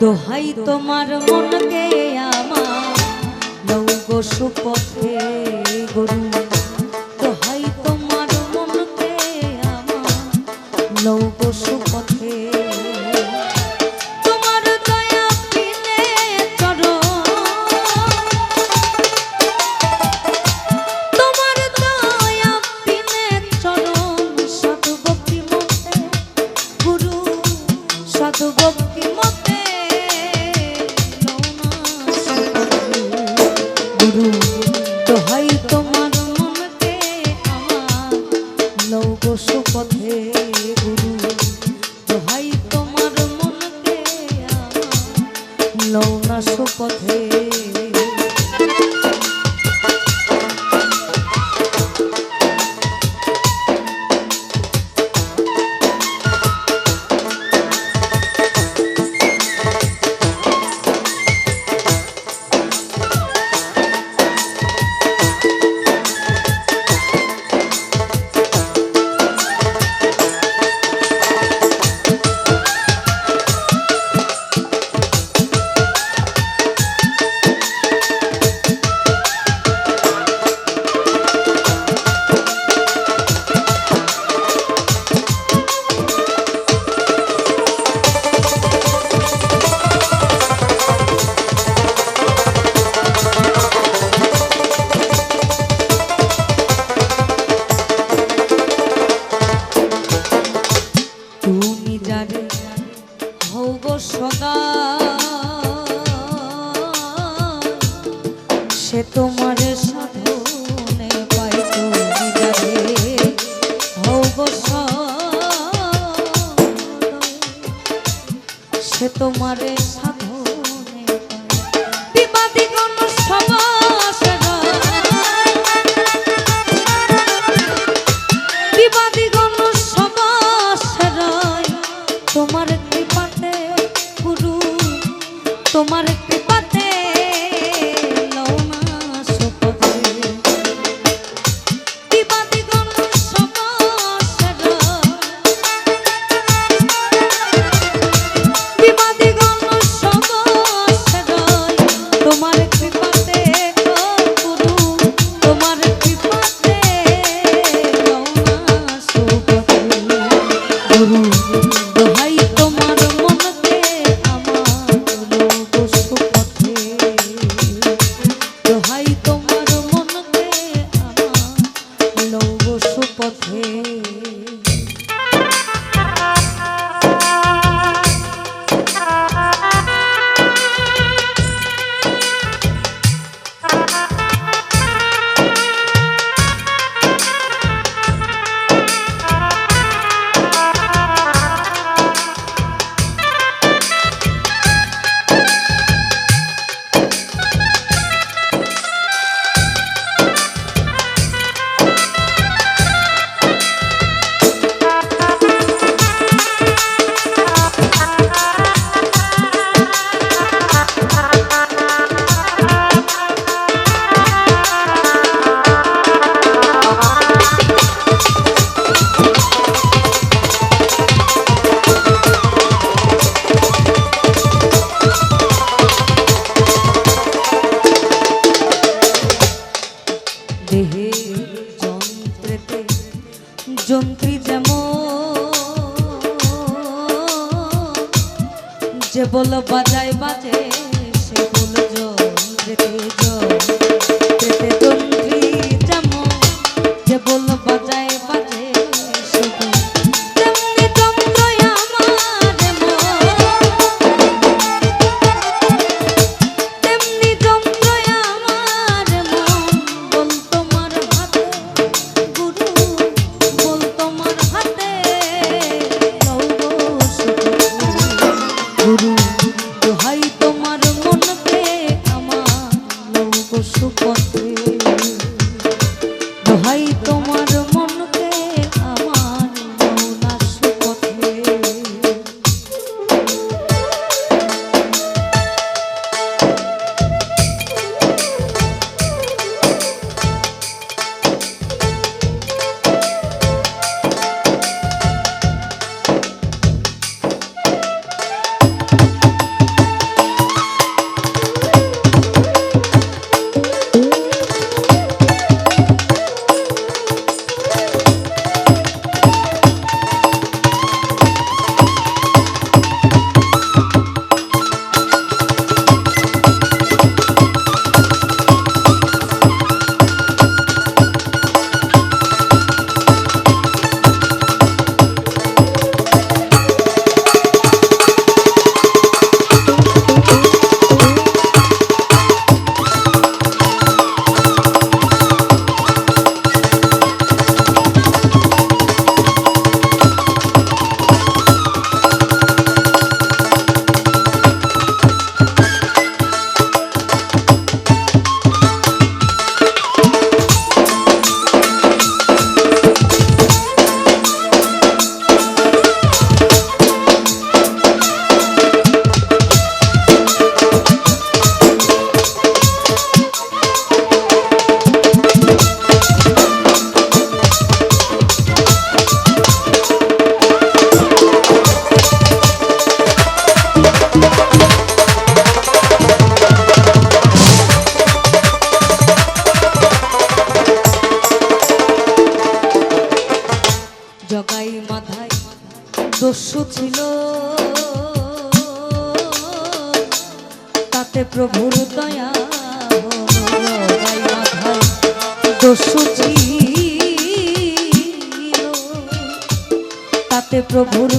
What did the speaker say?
দোহাই তোমার মনকে আমার। নৌকো সুপথে গরু চলো না সুপথে আমার কৃপা বল বাজায় বাজে। suportei. প্রভুর দয়া তাতে প্রভুর